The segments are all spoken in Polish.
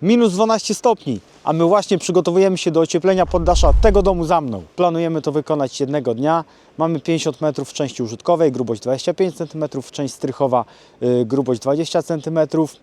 Minus 12 stopni, a my właśnie przygotowujemy się do ocieplenia poddasza tego domu za mną. Planujemy to wykonać jednego dnia. Mamy 50 metrów w części użytkowej, grubość 25 cm, część strychowa, y, grubość 20 cm.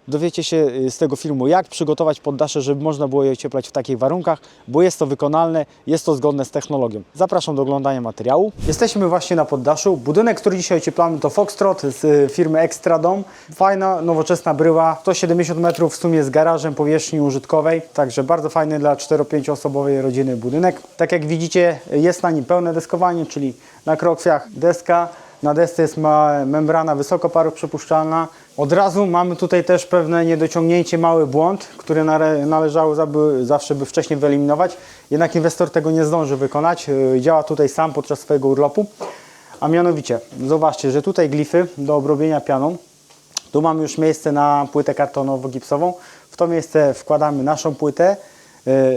Dowiecie się y, z tego filmu, jak przygotować poddasze, żeby można było je ocieplać w takich warunkach, bo jest to wykonalne, jest to zgodne z technologią. Zapraszam do oglądania materiału. Jesteśmy właśnie na poddaszu. Budynek, który dzisiaj ocieplamy to Foxtrot z y, firmy Extra Dom. Fajna, nowoczesna bryła, 170 metrów w sumie z garażem powierzchni użytkowej, także bardzo fajny dla 4-5 osobowej rodziny budynek. Tak jak widzicie jest na nim pełne deskowanie, czyli na krokwiach deska, na desce jest membrana wysokoparoprzepuszczalna. Od razu mamy tutaj też pewne niedociągnięcie, mały błąd, który nale- należało zawsze by wcześniej wyeliminować. Jednak inwestor tego nie zdąży wykonać. Yy, Działa tutaj sam podczas swojego urlopu. A mianowicie, zobaczcie, że tutaj glify do obrobienia pianą. Tu mamy już miejsce na płytę kartonowo-gipsową. W to miejsce wkładamy naszą płytę,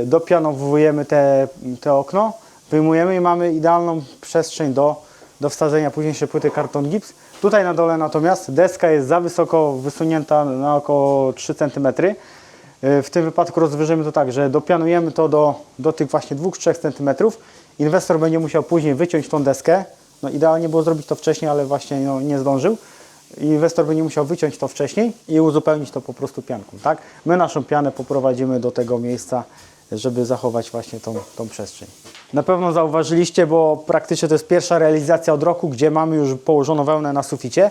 dopianowujemy te, te okno, wyjmujemy i mamy idealną przestrzeń do, do wsadzenia późniejszej płyty karton-gips. Tutaj na dole natomiast deska jest za wysoko wysunięta na około 3 cm. Yy, W tym wypadku rozwiążemy to tak, że dopianujemy to do, do tych właśnie 2-3 cm. Inwestor będzie musiał później wyciąć tą deskę. No idealnie było zrobić to wcześniej, ale właśnie no, nie zdążył. Inwestor będzie musiał wyciąć to wcześniej i uzupełnić to po prostu pianką. Tak? My naszą pianę poprowadzimy do tego miejsca, żeby zachować właśnie tą, tą przestrzeń. Na pewno zauważyliście, bo praktycznie to jest pierwsza realizacja od roku, gdzie mamy już położoną wełnę na suficie.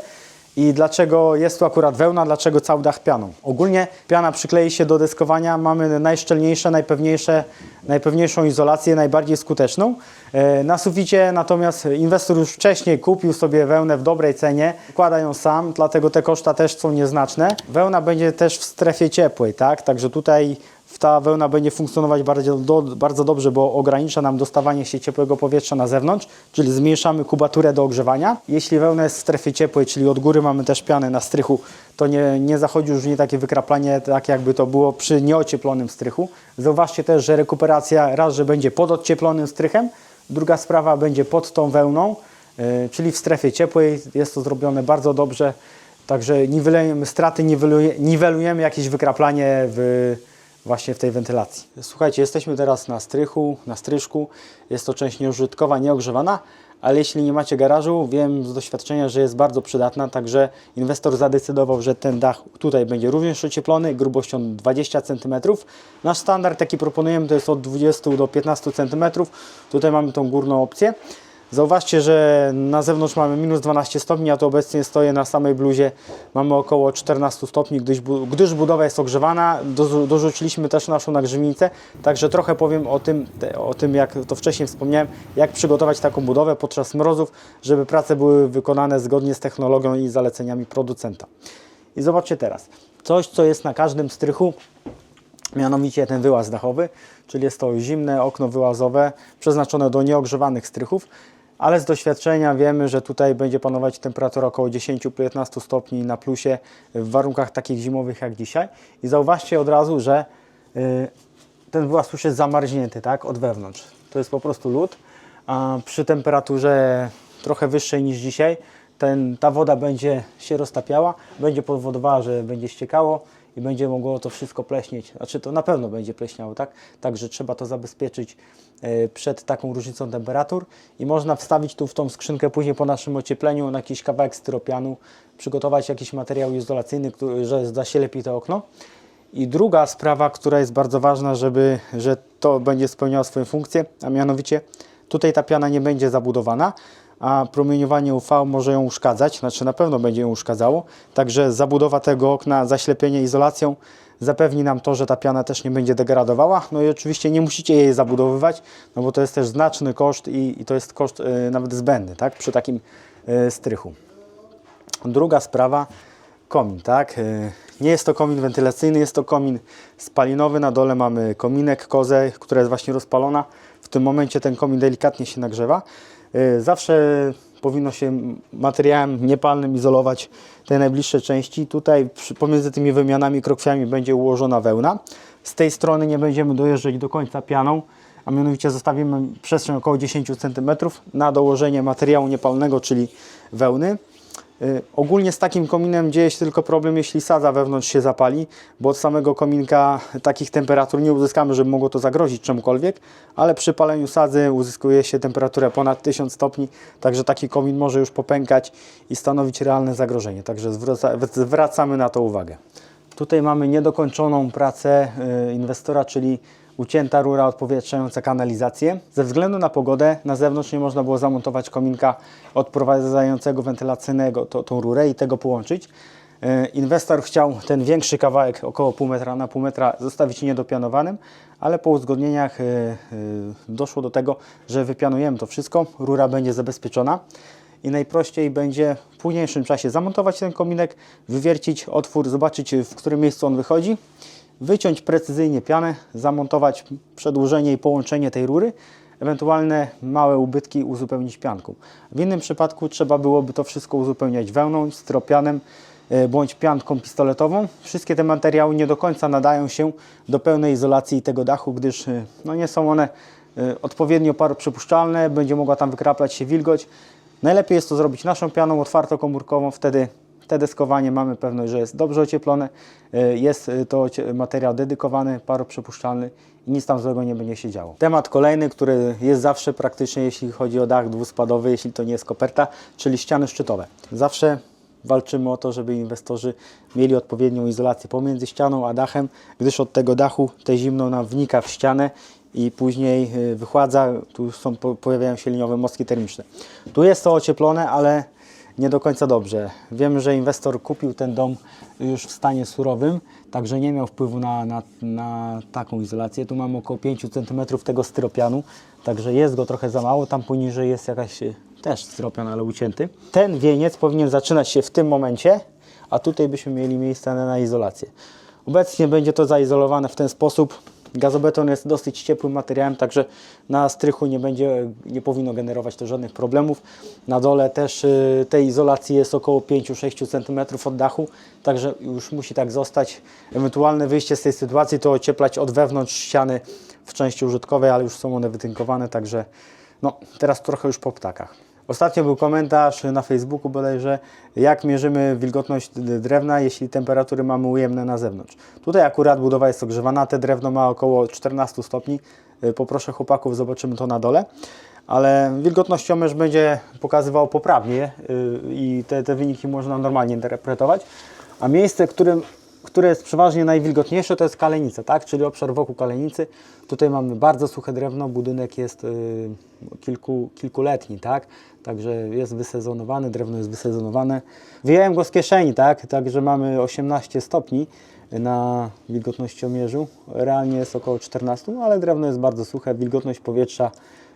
I dlaczego jest tu akurat wełna, dlaczego cały dach pianą? Ogólnie piana przyklei się do deskowania, mamy najszczelniejsze, najpewniejsze, najpewniejszą izolację, najbardziej skuteczną. E, Na suficie natomiast inwestor już wcześniej kupił sobie wełnę w dobrej cenie, układa ją sam, dlatego te koszta też są nieznaczne. Wełna będzie też w strefie ciepłej, tak? Także tutaj ta wełna będzie funkcjonować bardzo, do, bardzo dobrze, bo ogranicza nam dostawanie się ciepłego powietrza na zewnątrz, czyli zmniejszamy kubaturę do ogrzewania. Jeśli wełna jest w strefie ciepłej, czyli od góry mamy też pianę na strychu, to nie, nie zachodzi już nie takie wykraplanie, tak jakby to było przy nieocieplonym strychu. Zauważcie też, że rekuperacja raz, że będzie pod odcieplonym strychem, druga sprawa będzie pod tą wełną, yy, czyli w strefie ciepłej. Jest to zrobione bardzo dobrze, także niwelujemy straty, niweluje, niwelujemy jakieś wykraplanie w właśnie w tej wentylacji. Słuchajcie, jesteśmy teraz na strychu, na stryżku. Jest to część nieużytkowa, nieogrzewana, ale jeśli nie macie garażu, wiem z doświadczenia, że jest bardzo przydatna, także inwestor zadecydował, że ten dach tutaj będzie również ocieplony grubością 20 cm. Nasz standard, jaki proponujemy, to jest od 20 do 15 cm. Tutaj mamy tą górną opcję. Zauważcie, że na zewnątrz mamy minus 12 stopni, a to obecnie stoję na samej bluzie. Mamy około 14 stopni, gdyż, gdyż budowa jest ogrzewana. Do, dorzuciliśmy też naszą nagrzewnicę, także trochę powiem o tym, o tym, jak to wcześniej wspomniałem, jak przygotować taką budowę podczas mrozów, żeby prace były wykonane zgodnie z technologią i zaleceniami producenta. I zobaczcie teraz, coś co jest na każdym strychu, mianowicie ten wyłaz dachowy, czyli jest to zimne okno wyłazowe przeznaczone do nieogrzewanych strychów, ale z doświadczenia wiemy, że tutaj będzie panować temperatura około 10-15 stopni na plusie w warunkach takich zimowych jak dzisiaj. I zauważcie od razu, że y, ten wyłaz już jest zamarznięty tak, od wewnątrz. To jest po prostu lód, a przy temperaturze trochę wyższej niż dzisiaj ten, ta woda będzie się roztapiała, będzie powodowała, że będzie ściekało i będzie mogło to wszystko pleśnieć. Znaczy to na pewno będzie pleśniało, tak? Także trzeba to zabezpieczyć e, przed taką różnicą temperatur i można wstawić tu w tą skrzynkę później po naszym ociepleniu na jakiś kawałek styropianu, przygotować jakiś materiał izolacyjny, który, że zaślepi to okno. I druga sprawa, która jest bardzo ważna, żeby, że to będzie spełniało swoją funkcję, a mianowicie tutaj ta piana nie będzie zabudowana, a promieniowanie UV może ją uszkadzać, znaczy na pewno będzie ją uszkadzało. Także zabudowa tego okna, zaślepienie izolacją zapewni nam to, że ta piana też nie będzie degradowała. No i oczywiście nie musicie jej zabudowywać, no bo to jest też znaczny koszt i, i to jest koszt y, nawet zbędny, tak, przy takim y, strychu. Druga sprawa, komin, tak? Y, Nie jest to komin wentylacyjny, jest to komin spalinowy. Na dole mamy kominek, kozę, która jest właśnie rozpalona. W tym momencie ten komin delikatnie się nagrzewa. Y, Zawsze powinno się materiałem niepalnym izolować te najbliższe części. Tutaj pomiędzy tymi wymianami krokwiami będzie ułożona wełna. Z tej strony nie będziemy dojeżdżać do końca pianą, a mianowicie zostawimy przestrzeń około 10 cm na dołożenie materiału niepalnego, czyli wełny. Y, Ogólnie z takim kominem dzieje się tylko problem, jeśli sadza wewnątrz się zapali, bo od samego kominka takich temperatur nie uzyskamy, żeby mogło to zagrozić czemukolwiek, ale przy paleniu sadzy uzyskuje się temperaturę ponad 1000 stopni, także taki komin może już popękać i stanowić realne zagrożenie, także zwraca, zwracamy na to uwagę. Tutaj mamy niedokończoną pracę y, inwestora, czyli ucięta rura odpowietrzająca kanalizację. Ze względu na pogodę na zewnątrz nie można było zamontować kominka odprowadzającego wentylacyjnego to, tą rurę i tego połączyć. Y, Inwestor chciał ten większy kawałek, około pół metra na pół metra, zostawić niedopianowanym, ale po uzgodnieniach y, y, doszło do tego, że wypianujemy to wszystko, rura będzie zabezpieczona i najprościej będzie w późniejszym czasie zamontować ten kominek, wywiercić otwór, zobaczyć w którym miejscu on wychodzi, wyciąć precyzyjnie pianę, zamontować przedłużenie i połączenie tej rury, ewentualne małe ubytki uzupełnić pianką. W innym przypadku trzeba byłoby to wszystko uzupełniać wełną, styropianem e, bądź pianką pistoletową. Wszystkie te materiały nie do końca nadają się do pełnej izolacji tego dachu, gdyż e, no, nie są one e, odpowiednio paroprzepuszczalne, będzie mogła tam wykraplać się wilgoć. Najlepiej jest to zrobić naszą pianą otwartokomórkową, wtedy te deskowanie mamy pewność, że jest dobrze ocieplone, y, jest y, to materiał dedykowany, paroprzepuszczalny i nic tam złego nie będzie się działo. Temat kolejny, który jest zawsze praktyczny, jeśli chodzi o dach dwuspadowy, jeśli to nie jest koperta, czyli ściany szczytowe. Zawsze walczymy o to, żeby inwestorzy mieli odpowiednią izolację pomiędzy ścianą a dachem, gdyż od tego dachu te zimno nam wnika w ścianę i później y, wychładza, tu są, po- pojawiają się liniowe mostki termiczne. Tu jest to ocieplone, ale nie do końca dobrze. Wiem, że inwestor kupił ten dom już w stanie surowym, także nie miał wpływu na, na, na taką izolację. Tu mamy około 5 cm tego styropianu, także jest go trochę za mało. Tam poniżej jest jakaś e, też styropian, ale ucięty. Ten wieniec powinien zaczynać się w tym momencie, a tutaj byśmy mieli miejsce na, na izolację. Obecnie będzie to zaizolowane w ten sposób. Gazobeton jest dosyć ciepłym materiałem, także na strychu nie będzie, nie powinno generować to żadnych problemów. Na dole też y, tej izolacji jest około 5-6 cm od dachu, także już musi tak zostać. Ewentualne wyjście z tej sytuacji to ocieplać od wewnątrz ściany w części użytkowej, ale już są one wytynkowane, także no, teraz trochę już po ptakach. Ostatnio był komentarz na Facebooku bodajże, jak mierzymy wilgotność drewna, jeśli temperatury mamy ujemne na zewnątrz. Tutaj akurat budowa jest ogrzewana, te drewno ma około 14 stopni. Y, Poproszę chłopaków, zobaczymy to na dole. Ale wilgotnościomierz będzie pokazywał poprawnie y, i te, te wyniki można normalnie interpretować. A miejsce, którym które jest przeważnie najwilgotniejsze, to jest kalenica, tak? czyli obszar wokół kalenicy. Tutaj mamy bardzo suche drewno, budynek jest y, kilku, kilkuletni, tak? także jest wysezonowany, drewno jest wysezonowane. Wyjąłem go z kieszeni, tak? także mamy 18 stopni na wilgotnościomierzu. Realnie jest około 14, ale drewno jest bardzo suche, wilgotność powietrza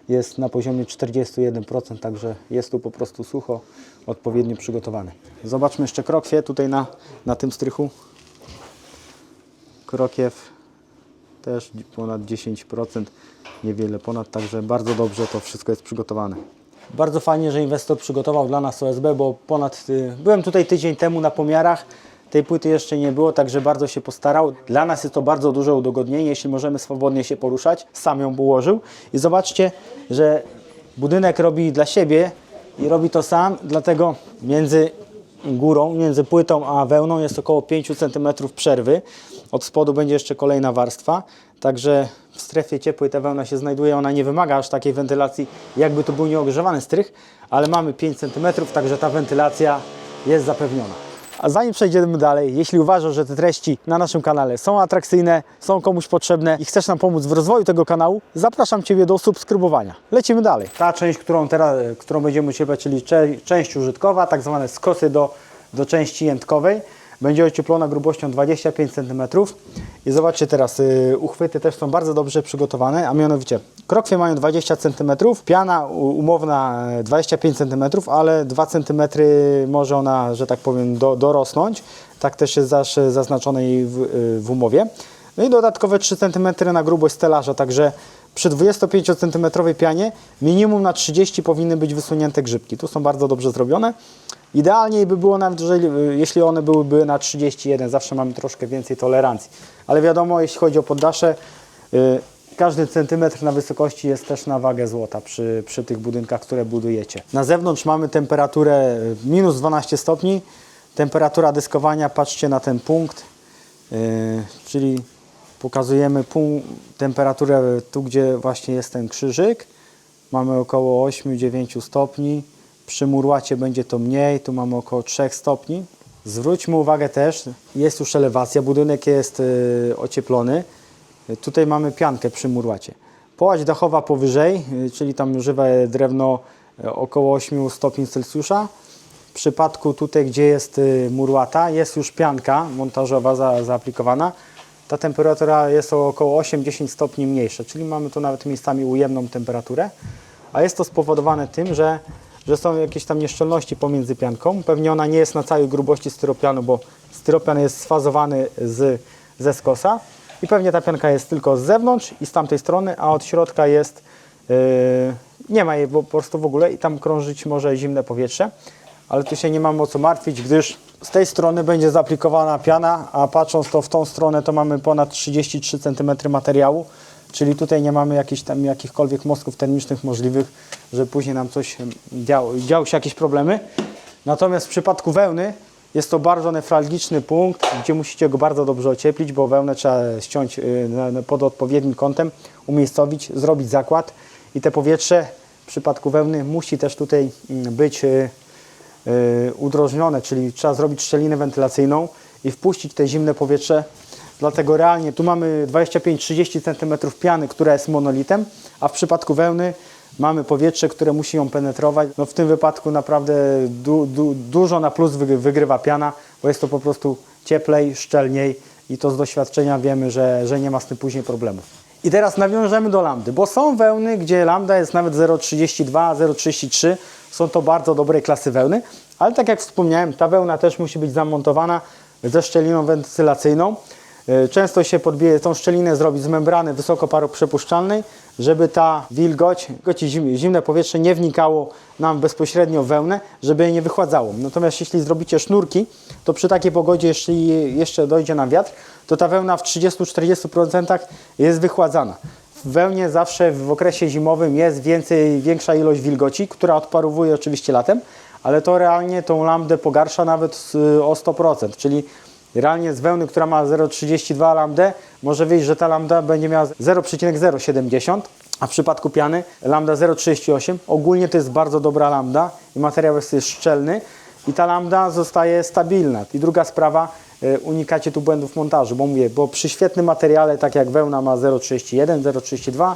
jest na poziomie 41%, także jest tu po prostu sucho, odpowiednio przygotowany. Zobaczmy jeszcze krokwie tutaj na, na tym strychu. Krokiew też ponad 10%, niewiele ponad, także bardzo dobrze to wszystko jest przygotowane. Bardzo fajnie, że inwestor przygotował dla nas OSB, bo ponad, y, byłem tutaj tydzień temu na pomiarach, tej płyty jeszcze nie było, także bardzo się postarał. Dla nas jest to bardzo duże udogodnienie, jeśli możemy swobodnie się poruszać. Sam ją ułożył i zobaczcie, że budynek robi dla siebie i robi to sam, dlatego między górą, między płytą a wełną jest około 5 cm przerwy. Od spodu będzie jeszcze kolejna warstwa, także w strefie ciepłej ta wełna się znajduje. Ona nie wymaga aż takiej wentylacji, jakby to był nieogrzewany strych, ale mamy 5 cm, także ta wentylacja jest zapewniona. A zanim przejdziemy dalej, jeśli uważasz, że te treści na naszym kanale są atrakcyjne, są komuś potrzebne i chcesz nam pomóc w rozwoju tego kanału, zapraszam Ciebie do subskrybowania. Lecimy dalej. Ta część, którą teraz, którą będziemy ocieplać, czyli część użytkowa, tak zwane skosy do, do części jętkowej, będzie ocieplona grubością 25 cm. I zobaczcie teraz, y, uchwyty też są bardzo dobrze przygotowane, a mianowicie krokwie mają 20 cm, piana umowna e, 25 cm, ale 2 cm może ona, że tak powiem, do, dorosnąć. Tak też jest zaznaczone jej w, y, w umowie. No i dodatkowe 3 cm na grubość stelaża, także przy 25 cm pianie minimum na 30 powinny być wysunięte grzybki. Tu są bardzo dobrze zrobione. Idealniej by było nawet, jeżeli, jeśli one byłyby na 31, zawsze mamy troszkę więcej tolerancji. Ale wiadomo, jeśli chodzi o poddasze, y, każdy centymetr na wysokości jest też na wagę złota przy, przy tych budynkach, które budujecie. Na zewnątrz mamy temperaturę minus 12 stopni. Temperatura dyskowania, patrzcie na ten punkt, czyli pokazujemy temperaturę tu, gdzie właśnie jest ten krzyżyk. Mamy około 8-9 stopni. Przy murłacie będzie to mniej, tu mamy około 3 stopni. Zwróćmy uwagę też, jest już elewacja, budynek jest yy, ocieplony. Tutaj mamy piankę przy murłacie. Połać dachowa powyżej, y, czyli tam żywe drewno y, około 8 stopni Celsjusza. W przypadku tutaj, gdzie jest y, murłata, jest już pianka montażowa za, zaaplikowana. Ta temperatura jest o około 8-10 stopni mniejsza, czyli mamy tu nawet miejscami ujemną temperaturę. A jest to spowodowane tym, że, że są jakieś tam nieszczelności pomiędzy pianką. Pewnie ona nie jest na całej grubości styropianu, bo styropian jest sfazowany z, ze skosa. I pewnie ta pianka jest tylko z zewnątrz i z tamtej strony, a od środka jest, yy, nie ma jej po prostu w ogóle i tam krążyć może zimne powietrze. Ale tu się nie mamy o co martwić, gdyż z tej strony będzie zaaplikowana piana, a patrząc to w tą stronę to mamy ponad 33 cm materiału, czyli tutaj nie mamy jakichś tam jakichkolwiek mostków termicznych możliwych, że później nam coś działo, działy się jakieś problemy. Natomiast w przypadku wełny jest to bardzo newralgiczny punkt, gdzie musicie go bardzo dobrze ocieplić, bo wełnę trzeba ściąć y, pod odpowiednim kątem, umiejscowić, zrobić zakład i te powietrze w przypadku wełny musi też tutaj mm, być y, y, udrożnione, czyli trzeba zrobić szczelinę wentylacyjną i wpuścić te zimne powietrze. Dlatego realnie tu mamy 25-30 cm piany, która jest monolitem, a w przypadku wełny mamy powietrze, które musi ją penetrować. No w tym wypadku naprawdę du, du, dużo na plus wyg- wygrywa piana, bo jest to po prostu cieplej, szczelniej i to z doświadczenia wiemy, że, że nie ma z tym później problemów. I teraz nawiążemy do lambdy, bo są wełny, gdzie lambda jest nawet 0,32, 0,33. Są to bardzo dobrej klasy wełny, ale tak jak wspomniałem, ta wełna też musi być zamontowana ze szczeliną wentylacyjną. E, Często się podbije tą szczelinę zrobić z membrany wysokoparoprzepuszczalnej, żeby ta wilgoć, zimne powietrze nie wnikało nam bezpośrednio w wełnę, żeby jej nie wychładzało. Natomiast jeśli zrobicie sznurki, to przy takiej pogodzie, jeśli jeszcze dojdzie nam wiatr, to ta wełna w 30-40% jest wychładzana. W wełnie zawsze w okresie zimowym jest więcej, większa ilość wilgoci, która odparowuje oczywiście latem, ale to realnie tą lambdę pogarsza nawet o 100%, czyli realnie z wełny, która ma 0,32 lambdę, może wyjść, że ta lambda będzie miała 0,070, a w przypadku piany lambda 0,38. Ogólnie to jest bardzo dobra lambda i materiał jest szczelny i ta lambda zostaje stabilna. I druga sprawa, e, unikacie tu błędów montażu, bo mówię, bo przy świetnym materiale, tak jak wełna ma 0,31, 0,32,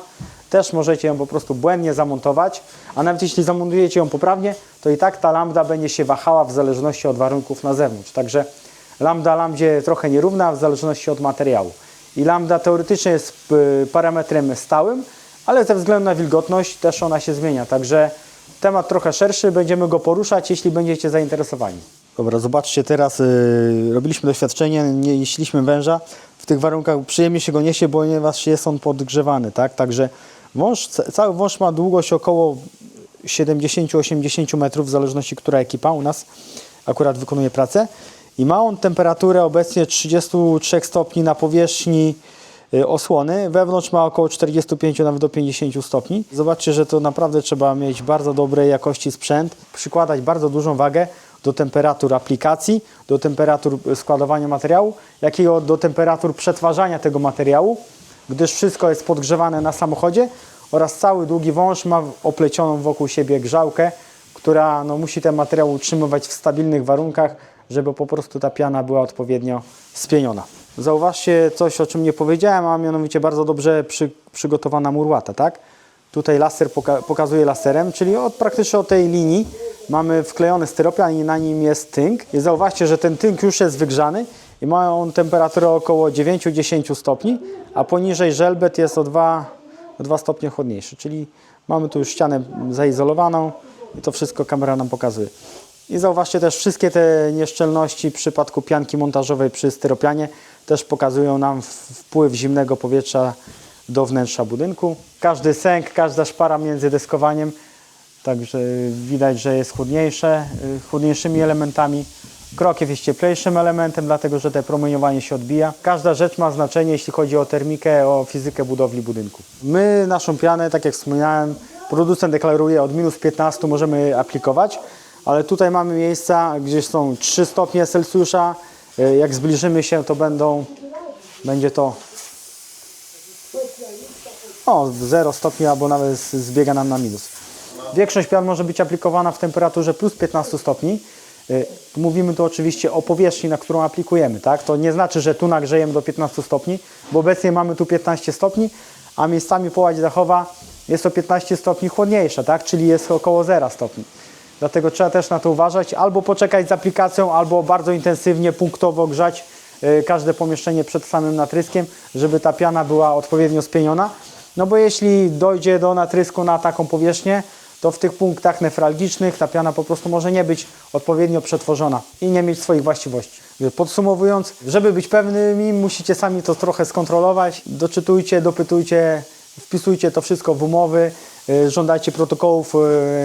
też możecie ją po prostu błędnie zamontować, a nawet jeśli zamontujecie ją poprawnie, to i tak ta lambda będzie się wahała w zależności od warunków na zewnątrz. Także lambda lambdzie trochę nierówna w zależności od materiału. I lambda teoretycznie jest y, parametrem stałym, ale ze względu na wilgotność też ona się zmienia. Także temat trochę szerszy, będziemy go poruszać, jeśli będziecie zainteresowani. Dobra, zobaczcie teraz, y, robiliśmy doświadczenie, nie jeśliśmy węża. W tych warunkach przyjemnie się go niesie, ponieważ jest on podgrzewany, tak? Także wąż, ca- cały wąż ma długość około 70-80 metrów, w zależności która ekipa u nas akurat wykonuje pracę. I ma on temperaturę obecnie 33 stopni na powierzchni y, osłony. Wewnątrz ma około 45 nawet do 50 stopni. Zobaczcie, że to naprawdę trzeba mieć bardzo dobrej jakości sprzęt, przykładać bardzo dużą wagę do temperatur aplikacji, do temperatur składowania materiału, jak i do temperatur przetwarzania tego materiału, gdyż wszystko jest podgrzewane na samochodzie oraz cały długi wąż ma oplecioną wokół siebie grzałkę, która no, musi ten materiał utrzymywać w stabilnych warunkach, żeby po prostu ta piana była odpowiednio spieniona. Zauważcie coś, o czym nie powiedziałem, a mianowicie bardzo dobrze przy, przygotowana murłata, tak? Tutaj laser poka pokazuje laserem, czyli od, praktycznie od tej linii mamy wklejony styropian i na nim jest tynk. I zauważcie, że ten tynk już jest wygrzany i ma on temperaturę około 9-10 stopni, a poniżej żelbet jest o 2, o 2 stopnie chłodniejszy, czyli mamy tu już ścianę zaizolowaną i to wszystko kamera nam pokazuje. I zauważcie też wszystkie te nieszczelności w przypadku pianki montażowej przy styropianie też pokazują nam wpływ zimnego powietrza do wnętrza budynku. Każdy sęk, każda szpara między deskowaniem, także widać, że jest chłodniejsze, y, chłodniejszymi elementami. Krokiew jest cieplejszym elementem, dlatego że te promieniowanie się odbija. Każda rzecz ma znaczenie, jeśli chodzi o termikę, o fizykę budowli budynku. My naszą pianę, tak jak wspomniałem, producent deklaruje od minus 15 możemy aplikować, ale tutaj mamy miejsca, gdzie są 3 stopnie Celsjusza. Y, Jak zbliżymy się, to będą, będzie to o, 0 stopni albo nawet zbiega nam na minus. Większość pian może być aplikowana w temperaturze plus 15 stopni. Y, Mówimy tu oczywiście o powierzchni, na którą aplikujemy. Tak? To nie znaczy, że tu nagrzejemy do 15 stopni, bo obecnie mamy tu 15 stopni, a miejscami połać dachowa jest to 15 stopni chłodniejsza, tak? czyli jest około 0 stopni. Dlatego trzeba też na to uważać, albo poczekać z aplikacją, albo bardzo intensywnie, punktowo grzać y, każde pomieszczenie przed samym natryskiem, żeby ta piana była odpowiednio spieniona. No bo jeśli dojdzie do natrysku na taką powierzchnię, to w tych punktach newralgicznych ta piana po prostu może nie być odpowiednio przetworzona i nie mieć swoich właściwości. Podsumowując, żeby być pewnymi, musicie sami to trochę skontrolować. Doczytujcie, dopytujcie, wpisujcie to wszystko w umowy, żądajcie protokołów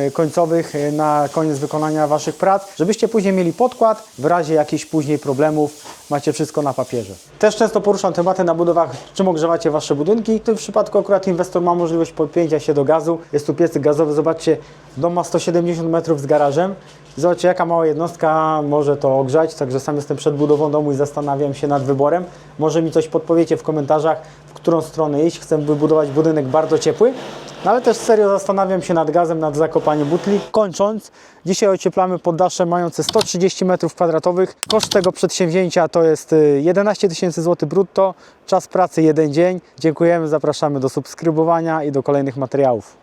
y, końcowych y, na koniec wykonania Waszych prac, żebyście później mieli podkład, w razie jakichś później problemów macie wszystko na papierze. Też często poruszam tematy na budowach, czym ogrzewacie Wasze budynki. W tym przypadku akurat inwestor ma możliwość podpięcia się do gazu. Jest tu piecyk gazowy, zobaczcie, dom ma 170 metrów z garażem. Zobaczcie, jaka mała jednostka może to ogrzać, także sam jestem przed budową domu i zastanawiam się nad wyborem. Może mi coś podpowiecie w komentarzach, w którą stronę iść. Chcę wybudować budynek bardzo ciepły, no ale też serio zastanawiam się nad gazem, nad zakopaniem butli. Kończąc, dzisiaj ocieplamy poddasze mające 130 m2. Koszt tego przedsięwzięcia to jest y, 11 tysięcy złotych brutto. Czas pracy jeden dzień. Dziękujemy, zapraszamy do subskrybowania i do kolejnych materiałów.